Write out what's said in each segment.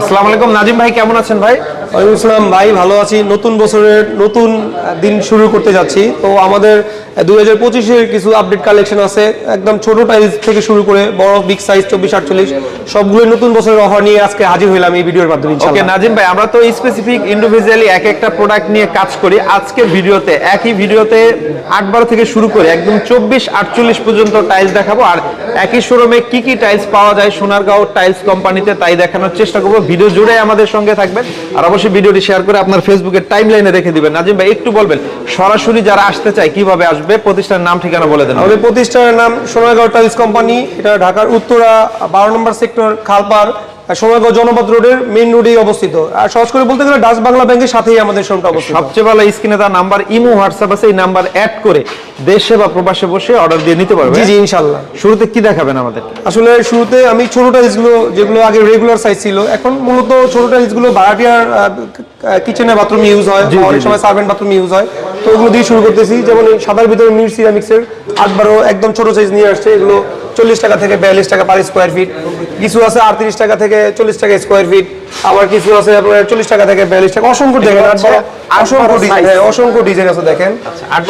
আসসালামু আলাইকুম নাজিম ভাই কেমন আছেন ভাই? ওয়ালাইকুম আসসালাম ভাই ভালো আছি। নতুন বছরের নতুন দিন শুরু করতে যাচ্ছি। তো আমাদের দুই হাজার পঁচিশের কিছু আপডেট কালেকশন আছে। একদম ছোট টাইলস থেকে শুরু করে বড় বিগ সাইজ চব্বিশ আটচল্লিশ সবগুলো নতুন বছরের অফার নিয়ে আজকে হাজির হইলাম এই ভিডিওর মাধ্যমে ওকে। নাজিম ভাই আমরা তো স্পেসিফিক ইন্ডিভিজুয়ালি এক একটা প্রোডাক্ট নিয়ে কাজ করি। আজকের ভিডিওতে একই ভিডিওতে আট বারো থেকে শুরু করে একদম চব্বিশ আটচল্লিশ পর্যন্ত টাইলস দেখাবো। আর একই শোরুমে কি কি টাইলস পাওয়া যায় সোনারগাঁও টাইলস কোম্পানিতে তাই দেখানোর চেষ্টা করব। ভিডিও জুড়ে আমাদের সঙ্গে থাকবেন। আর অবশ্যই ভিডিওটি শেয়ার করে আপনার ফেসবুকের টাইম লাইনে রেখে দিবেন। নাজিম ভাই, একটু বলবেন, সরাসরি যারা আসতে চায়, কীভাবে আসবে? প্রতিষ্ঠানের নাম, ঠিকানা বলে দেন। প্রতিষ্ঠানের নাম সোনারগাঁও টাইলস কোম্পানি এটা ঢাকার উত্তরা বারো নম্বর সেক্টর খালপার আর সোনারগাঁও জনপদ রোডের মেইন রোডেই অবস্থিত। আর সহজ করে বলতে গেলে ডাচ বাংলা ব্যাংকের সাথেই আমাদের শোরুমটা অবস্থিত। সবচেয়ে ভালো স্ক্রিনে তার নাম্বার ইমো হোয়াটসঅ্যাপ আছে এই নাম্বার অ্যাড করে দেশে বা প্রবাসে বসে অর্ডার দিয়ে নিতে পারবে। জি জি ইনশাল্লাহ শুরুতে কি দেখাবেন আমাদের আসলে শুরুতে আমি ছোট টাইলসগুলো যেগুলো আগে রেগুলার সাইজ ছিল এখন মূলত ছোট টাইলসগুলো ভাড়াটিয়ার কিচেনে বাথরুম ইউজ হয় অনেক সময় সার্ভেন্ট বাথরুম ইউজ হয়। তো ওগুলো দিয়ে শুরু করতেছি। যেমন সাদার ভিতরে মির সিরামিক্সের আট বারো একদম ছোট সাইজ নিয়ে আসছে। এগুলো চল্লিশ টাকা থেকে বিয়াল্লিশ টাকা পার স্কোয়ার ফিট কিছু আছে আটত্রিশ টাকা থেকে চল্লিশ টাকা স্কোয়ার ফিট আবার কিছু আছে আপনার চল্লিশ টাকা থেকে বিয়াল্লিশ টাকা। অসংখ্য দেখেন অসংখ্য ডিজাইন হ্যাঁ অসংখ্য ডিজাইন আছে দেখেন।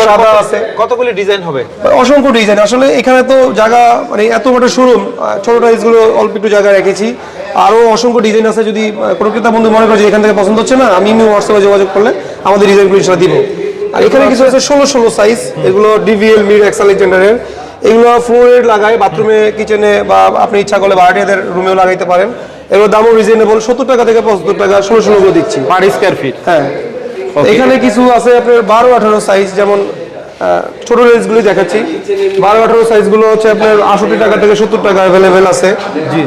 সাদা আছে। কতগুলি ডিজাইন হবে? অসংখ্য ডিজাইন আসলে এখানে তো জায়গা মানে এত বড় শোরুম ছোট টাইলসগুলো অল্প একটু জায়গা রেখেছি। আরও অসংখ্য ডিজাইন আছে যদি কোনো ক্রেতা বন্ধু মনে করে যে এখান থেকে পছন্দ হচ্ছে না আমি হোয়াটসঅ্যাপে যোগাযোগ করলে আমাদের ডিজাইনগুলো সেটা দিব। আর এখানে কিছু আছে ষোলো ষোলো সাইজ এগুলো ডিভিএল মির এক্স আলেকজান্ডারের এগুলো ফ্লোরের লাগায় বাথরুমে কিচেনে বা আপনি ইচ্ছা করলে ভাড়াটিয়াদের রুমেও লাগাইতে পারেন। এগুলো দামও রিজনেবল সত্তর টাকা থেকে পঁচাত্তর টাকা ষোলো ষোলোগুলো দিচ্ছি। পার স্কোয়ার ফিট হ্যাঁ। এখানে কিছু আছে আপনার বারো আঠারো সাইজ যেমন ছোট রেঞ্জগুলি দেখাচ্ছি। বারো আঠারো সাইজগুলো হচ্ছে আপনার আষট্টি টাকা থেকে সত্তর টাকা অ্যাভেলেবেল আছে। জি।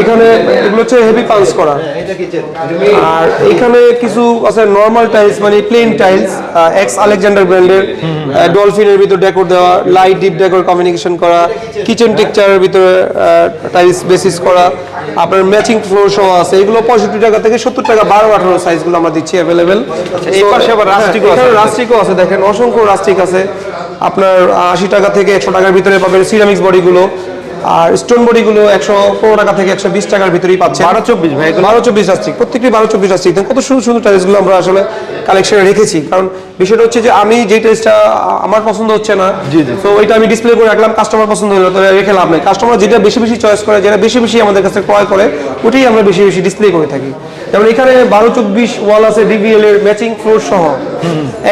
এখানে এগুলো হচ্ছে হেভি পাঞ্চ করা। আর এখানে কিছু আছে নর্মাল টাইলস মানে প্লেন টাইলস এক্স আলেকজান্ডার ব্র্যান্ডের ডলফিনের ভিতর ডেকোর দেওয়া লাইট ডিপ ডেকোর কমিউনিকেশন করা কিচেন টেক্সচারের ভিতরে টাইলস বেসিস করা আপনার ম্যাচিং ফ্লোর সহ আছে এগুলো পঁয়ষট্টি টাকা থেকে সত্তর টাকা বারো আঠারো সাইজগুলো আমরা দিচ্ছি অ্যাভেলেবেল এই পাশে আবার রাস্টিকও আছে। রাস্টিকও আছে দেখেন অসংখ্য রাস্টিক আছে। আপনার আশি টাকা থেকে একশো টাকার ভিতরে পাবেন সিরামিক্স বডিগুলো আর স্টোন বডিগুলো একশো পনেরো টাকা থেকে একশো বিশ টাকার ভিতরেই পাচ্ছে বারো চব্বিশ ভাই বারো চব্বিশ আসছি। প্রত্যেকটি বারো চব্বিশ আসছি। কত সুন্দর সুন্দর টাইলসগুলো আমরা আসলে কালেকশনে রেখেছি। কারণ বিষয়টা হচ্ছে যে আমি যে টাইলসটা আমার পছন্দ হচ্ছে না। তো ওইটা আমি ডিসপ্লে করে রাখলাম কাস্টমার পছন্দ হলো তো রেখে লাভ নেই। কাস্টমার যেটা বেশি বেশি চয়েস করে যেটা বেশি বেশি আমাদের কাছে ক্রয় করে ওটাই আমরা বেশি বেশি ডিসপ্লে করে থাকি। যেমন এখানে বারো চব্বিশ ওয়াল আছে ডিভিএল এর ম্যাচিং ফ্লোর সহ।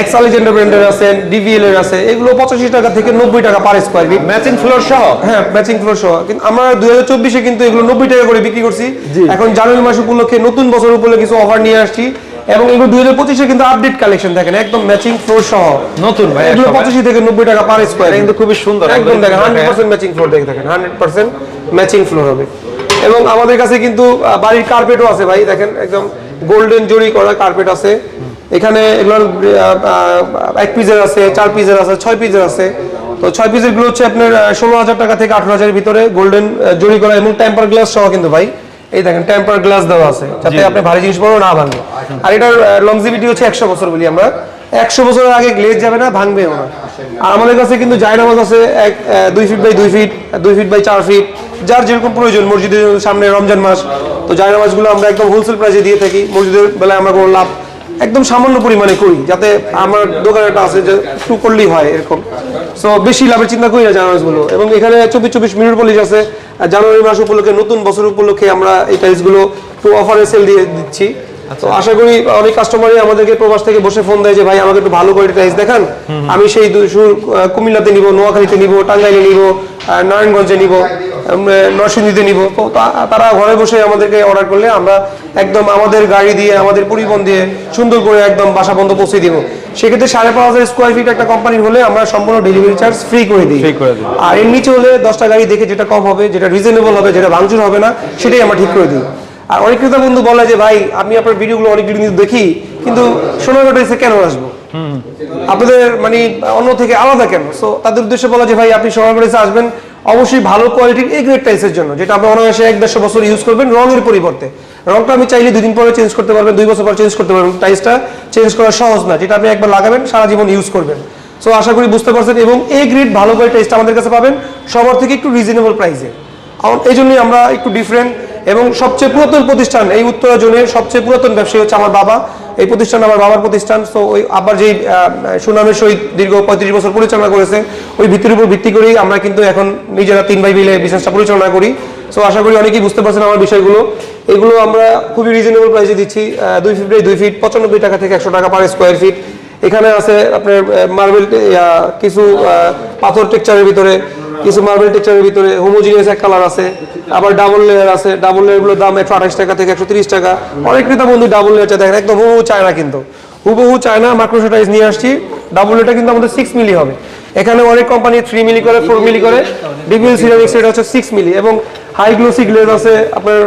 এক্স আলেকজান্ডার ব্র্যান্ডের আছে ডিভিএল এর আছে। এগুলো পঁচাশি টাকা থেকে নব্বই টাকা per square feet matching floor সহ? হ্যাঁ ম্যাচিং ফ্লোর সহ। কিন্তু আমরা দুই হাজার চব্বিশে কিন্তু এগুলো নব্বই টাকা করে বিক্রি করছি। এখন জানুয়ারি মাস উপলক্ষে নতুন বছর উপলক্ষে কিছু অফার নিয়ে আসছি। এবং এগুলো দুই হাজার পঁচিশে কিন্তু আপডেট কালেকশন দেখেন একদম ম্যাচিং ফ্লোর সহ। নতুন ভাই এগুলো পঁচাশি থেকে নব্বই টাকা পার স্কোয়ার কিন্তু খুবই সুন্দর একদম দেখেন হান্ড্রেড পার্সেন্ট ম্যাচিং ফ্লোর দেখে দেখেন হান্ড্রেড পার্সেন্ট ম্যাচিং ফ্লোর হবে। এবং আমাদের কাছে কিন্তু বাড়ির কার্পেটও আছে ভাই দেখেন একদম গোল্ডেন জরি করা কার্পেট আছে। এখানে এগুলোর এক পিসের আছে চার পিসের আছে ছয় পিসের আছে। তো ছয় পিসেরগুলো হচ্ছে আপনার ষোলো হাজার টাকা থেকে আঠারো হাজারের ভিতরে গোল্ডেন জরি করা এবং টেম্পার গ্লাস সহ কিন্তু ভাই। এই দেখেন টেম্পার গ্লাস দেওয়া আছে যাতে আপনি ভারী জিনিস পরেও না ভাঙবে আর এটার লংজিভিটি হচ্ছে একশো বছর বলি আমরা। একশো বছরের আগে গ্লেজ যাবে না ভাঙবেও না আর আমাদের কাছে কিন্তু জায়নামাজ আছে এক দুই ফিট বাই দুই ফিট দুই ফিট বাই চার ফিট। যার যেরকম প্রয়োজন, মসজিদের সামনে রমজান মাস। তো জায়নামাজগুলো আমরা একদম হোলসেল প্রাইসে দিয়ে থাকি। মসজিদের বেলায় আমরা কোনো লাভ একদম সামান্য পরিমাণে করি, যাতে আমার দোকানে একটা আছে যে একটু করলেই হয় এরকম। সো বেশি লাভের চিন্তা করি না জায়নামাজগুলো এবং এখানে চব্বিশ চব্বিশ মিনিট পলিশ আছে। জানুয়ারি মাস উপলক্ষে, নতুন বছর উপলক্ষে আমরা এই টাইলসগুলো একটু অফারে সেল দিয়ে দিচ্ছি। তো আশা করি অনেক কাস্টমারই আমাদেরকে প্রবাস থেকে বসে ফোন দেয় যে ভাই আমাকে একটু ভালো কোয়ালিটি দেখান। আমি সেই সুর কুমিল্লাতে নিব নোয়াখালীতে নিব টাঙ্গাইলে নিব নারায়ণগঞ্জে নিব নরসিংদীতে নিব। তো তারা ঘরে বসে আমাদেরকে অর্ডার করলে আমরা একদম আমাদের গাড়ি দিয়ে আমাদের পরিবহন দিয়ে সুন্দর করে একদম বাসা বন্ধ পৌঁছে দিব। সেক্ষেত্রে সাড়ে পাঁচ হাজার স্কোয়ার ফিট একটা কোম্পানির হলে আমরা সম্পূর্ণ ডেলিভারি চার্জ ফ্রি করে দিই। Free করে দিই। আর এর নিচে হলে দশটা গাড়ি দেখে যেটা কম হবে যেটা রিজনেবল হবে যেটা ভাঙচুর হবে না সেটাই আমরা ঠিক করে দিই। আর অনেক ক্রেতা বন্ধু বলে যে ভাই আমি আপনার ভিডিওগুলো অনেক ভিডিও দেখি কিন্তু সোনারঘাটে এসে কেন আসব? আপনাদের মানে অন্য থেকে আলাদা কেন? সো তাদের উদ্দেশ্যে বলা যে ভাই আপনি সোনারঘাটে এসে আসবেন অবশ্যই ভালো কোয়ালিটির এ গ্রেড টাইলসের জন্য যেটা আপনি অনায়াসে এক দেড়শো বছর ইউজ করবেন রঙের পরিবর্তে। রংটা আমি চাইলে দুদিন পরে চেঞ্জ করতে পারবেন দুই বছর পর চেঞ্জ করতে পারবেন টাইলসটা চেঞ্জ করা সহজ না যেটা আপনি একবার লাগাবেন সারা জীবন ইউজ করবেন। সো আশা করি বুঝতে পারছেন এবং এ গ্রেড ভালো কোয়ালিটি টাইলসটা আমাদের কাছে পাবেন সবার থেকে একটু রিজনেবল প্রাইসে এই জন্যই আমরা একটু ডিফারেন্ট এবং সবচেয়ে পুরাতন প্রতিষ্ঠান, এই উত্তরা জোনের সবচেয়ে পুরাতন ব্যবসায়ী হচ্ছে আমার বাবা। এই প্রতিষ্ঠান আমার বাবার প্রতিষ্ঠান। তো ওই আবার যেই সুনামের সহিত দীর্ঘ পঁয়ত্রিশ বছর পরিচালনা করেছে ওই ভিত্তির উপর ভিত্তি করেই আমরা কিন্তু এখন নিজেরা তিন ভাই মিলে বিজনেসটা পরিচালনা করি। সো আশা করি অনেকেই বুঝতে পারছেন আমার বিষয়গুলো। এগুলো আমরা খুবই রিজনেবল প্রাইসে দিচ্ছি। দুই ফিট দুই ফিট পঁচানব্বই টাকা থেকে একশো টাকা পার স্কোয়ার ফিট এখানে আছে আপনার মার্বেল কিছু পাথর টেক্সচারের ভিতরে। কিছু মার্বেল টেক্সচারের ভিতরে হোমোজিনিয়াস এক কালার আছে আবার ডাবল লেয়ার আছে। ডাবল লেয়ারগুলোর দাম একশো আঠাশ টাকা থেকে একশো তিরিশ টাকা। অনেক ক্রেতা বন্ধু ডাবল লেয়ারটা দেখেন একদম হুবহু চায় না কিন্তু। হুবহু চায় না মাইক্রোসাইজ নিয়ে আসছি। ডাবল লেয়ারটা কিন্তু আমাদের সিক্স মিলি হবে। এখানে অনেক কোম্পানি থ্রি মিলি করে ফোর মিলি করে। ডিপিএল সিরামিক্স এটা হচ্ছে সিক্স মিলি এবং হাই গ্লোসি গ্লেজ আছে আপনার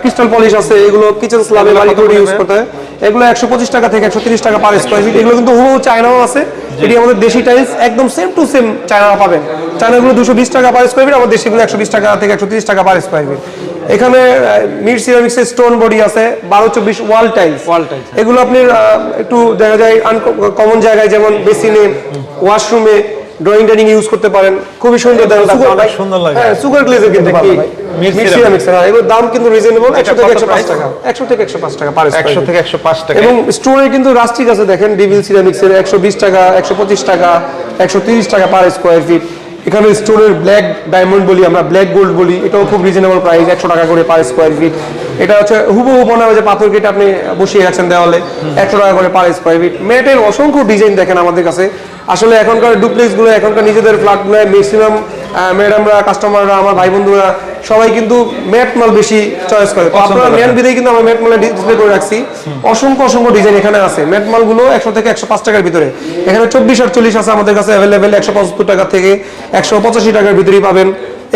ক্রিস্টাল পলিশ আছে। এগুলো কিচেন স্ল্যাবে বাড়ি করে? ইউজ করতে হয়। এগুলো একশো পঁচিশ টাকা থেকে একশো তিরিশ টাকা পার স্কোয়ার ফিট এগুলো কিন্তু হুবহু চায়নাও আছে। এটি আমাদের দেশি টাইলস একদম সেম টু সেম চায়না পাবেন। চায়নাগুলো দুশো বিশ টাকা পার স্কোয়ার ফিট দেশিগুলো একশো বিশ টাকা থেকে একশো তিরিশ টাকা পার স্কোয়ার ফিট এখানে মিড সিরামিক্সের স্টোন বডি আছে বারো চব্বিশ ওয়াল টাইলস এগুলো আপনি একটু দেখা যায় কমন জায়গায় যেমন বেসিনে ওয়াশরুমে ড্রয়িং ডাইনিং ইউজ করতে পারেন। খুবই সুন্দর সুন্দর লাগে। হ্যাঁ সুগার গ্লেজের কিন্তু হ্যাঁ এগুলোর দাম কিন্তু রিজনেবল একশো থেকে একশো পাঁচ টাকা। একশো থেকে একশো পাঁচ টাকা পার একশো থেকে একশো পাঁচ টাকা। এবং স্টোরে কিন্তু রাস্টিক আছে দেখেন ডিভিল সিরামিক্সের একশো বিশ টাকা একশো পঁচিশ টাকা একশো তিরিশ টাকা পার স্কোয়ার ফিট এখানে স্টোনের ব্ল্যাক ডায়মন্ড বলি আমরা ব্ল্যাক গোল্ড বলি এটাও খুব রিজনেবল প্রাইস একশো টাকা করে পার স্কোয়ার ফিট এটা হচ্ছে হুবহু মনে হয় যে পাথর কেটে আপনি বসিয়ে রাখছেন দেওয়ালে একশো টাকা করে পার স্কোয়ার ফিট ম্যাটের অসংখ্য ডিজাইন দেখেন আমাদের কাছে। আসলে এখনকার ডুপ্লেক্সগুলো এখনকার নিজেদের ফ্ল্যাটগুলো ম্যাক্সিমাম ম্যাডামরা কাস্টমাররা আমার ভাই বন্ধুরা সবাই কিন্তু ম্যাট মাল বেশি চয়েস করে। তো আপনারা নেন বিধায় কিন্তু আমরা ম্যাট মালে ডিসপ্লে করে রাখছি। অসংখ্য অসংখ্য ডিজাইন এখানে আছে। ম্যাট মালগুলো একশো থেকে একশো পাঁচ টাকার ভিতরে। এখানে চব্বিশ আটচল্লিশ আছে আমাদের কাছে অ্যাভেলেবেল একশো পঁচাত্তর টাকা থেকে একশো পঁচাশি টাকার ভিতরেই পাবেন।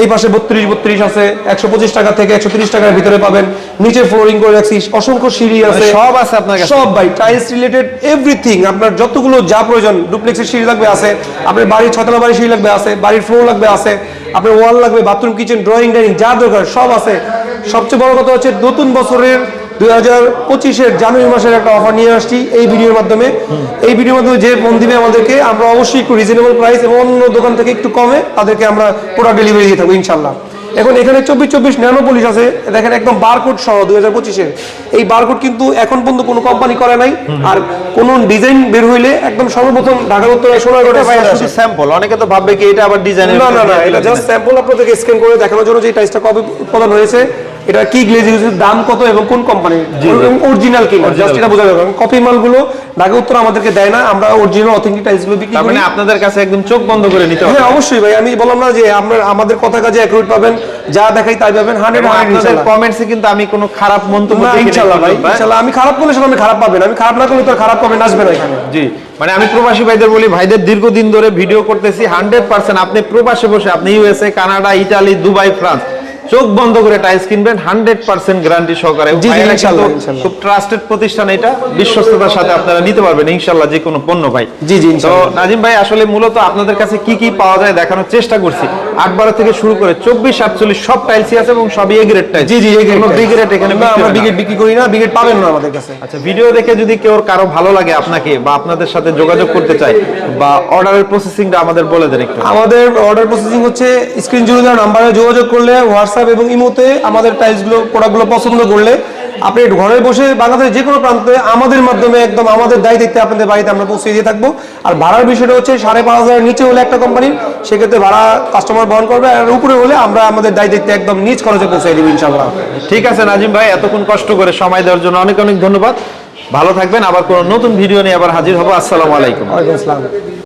এই পাশে বত্রিশ বত্রিশ আছে। একশো পঁচিশ টাকা থেকে একশো তিরিশ টাকার ভিতরে পাবেন। নিচে ফ্লোরিং করে রাখছি। অসংখ্য সিঁড়ি আছে। সব আছে আপনার কাছে? সব ভাই টাইলস রিলেটেড এভরিথিং আপনার যতগুলো যা প্রয়োজন ডুপ্লেক্সের সিঁড়ি লাগবে আছে। আপনার বাড়ির ছতলা বাড়ির সিঁড়ি লাগবে আছে। বাড়ির ফ্লোর লাগবে আছে। আপনার ওয়াল লাগবে বাথরুম কিচেন ড্রয়িং ডাইনিং যা দরকার, সব আছে। সবচেয়ে বড় কথা হচ্ছে নতুন বছরের দুই হাজার পঁচিশের জানুয়ারি মাসের একটা অফার নিয়ে আসছি এই ভিডিওর মাধ্যমে। এই ভিডিওর মাধ্যমে যে ফোন দিবে আমাদেরকে, আমরা অবশ্যই একটু রিজনেবল প্রাইস এবং অন্য দোকান থেকে একটু কমে তাদেরকে আমরা প্রোডাক্ট ডেলিভারি দিয়ে থাকব ইনশাল্লাহ এখন এখানে চব্বিশ চব্বিশ ন্যানো পুলিশ আছে। দেখেন একদম বারকোড সহ দুই হাজার পঁচিশের এই বারকোড কিন্তু এখন পর্যন্ত কোনো কোম্পানি করে নাই। আর কোন ডিজাইন বের হইলে একদম সর্বপ্রথম ঢাকার উত্তর সোনারগড়ে স্যাম্পল অনেকে তো ভাববে কি এটা আবার ডিজাইন না না না এটা জাস্ট স্যাম্পল আপনাদেরকে স্ক্যান করে দেখানোর জন্য যে টাইসটা কবে উৎপাদন হয়েছে। এটা কি গ্লেজ ইউজ দাম কত এবং কোন কোম্পানি অরিজিনাল কি জাস্ট এটা বোঝা যাবে কপি মালগুলো ঢাকা উত্তর আমাদেরকে দেয় না আমরা অরিজিনাল অথেন্টিক টাইসগুলো বিক্রি করি। মানে আপনাদের কাছে একদম চোখ বন্ধ করে নিতে হবে। হ্যাঁ অবশ্যই ভাই আমি বললাম না যে আপনার আমাদের কথা কাজে অ্যাকুরেট পাবেন যা দেখাই তাই পাবেন হান্ড্রেড এবং হান্ড্রেড আপনাদের কমেন্টসে কিন্তু আমি কোনো খারাপ মন্তব্য না দেখি নাই ভাই হ্যাঁ? আমি খারাপ করলে সেটা আমি খারাপ পাবেন আমি খারাপ না করলে তো খারাপ পাবেন আসবে না এখানে। জি মানে আমি প্রবাসী ভাইদের বলি ভাইদের দীর্ঘদিন ধরে ভিডিও করতেছি হান্ড্রেড পার্সেন্ট আপনি প্রবাসে বসে আপনি USA Canada Italy Dubai France চোখ বন্ধ করে টাইলস কিনবেন হান্ড্রেড পার্সেন্ট গ্যারান্টি সহকারে। খুব ট্রাস্টেড প্রতিষ্ঠান এটা বিশ্বস্ততার সাথে আপনারা নিতে পারবেন ইনশাল্লাহ যে কোনো পণ্য ভাই। জি, জি, তো নাজিম ভাই আসলে মূলত আপনাদের কাছে কি কি পাওয়া যায় দেখানোর চেষ্টা করছি। আট বারো থেকে শুরু করে চব্বিশ আটচল্লিশ সব টাইলসই আছে এবং সবই এ গ্রেড টাইলস জি জি কোনো বি গ্রেড এখানে আমরা। বিগেট বিক্রি করি না বিগেট পাবেন না আমাদের কাছে। আচ্ছা ভিডিও দেখে যদি কেউ কারও ভালো লাগে আপনাকে বা আপনাদের সাথে যোগাযোগ করতে চায় বা অর্ডারের প্রসেসিংটা আমাদের বলে দেন একটু। আমাদের অর্ডার প্রসেসিং হচ্ছে স্ক্রিন জুড়ে নাম্বারে যোগাযোগ করলে হোয়াটসঅ্যাপ এবং ইমোতে আমাদের টাইলসগুলো প্রোডাক্টগুলো পছন্দ করলে আপনি ঘরে বসে বাংলাদেশের যে কোনো প্রান্তে আমাদের মাধ্যমে একদম আমাদের দায় দেখতে আপনাদের বাড়িতে আমরা পৌঁছে দিয়ে থাকব। আর ভাড়ার বিষয়টা হচ্ছে সাড়ে পাঁচ হাজারের নিচে হলে একটা কোম্পানির সেক্ষেত্রে ভাড়া কাস্টমার বহন করবে আর উপরে হলে আমরা আমাদের দায় দেখতে একদম নিজ খরচে পৌঁছে দিব ইনশাল্লাহ ঠিক আছে নাজিম ভাই এতক্ষণ কষ্ট করে সময় দেওয়ার জন্য অনেক অনেক ধন্যবাদ। ভালো থাকবেন আবার কোনো নতুন ভিডিও নিয়ে আবার হাজির হব। আসসালামু আলাইকুম। আসসালাম।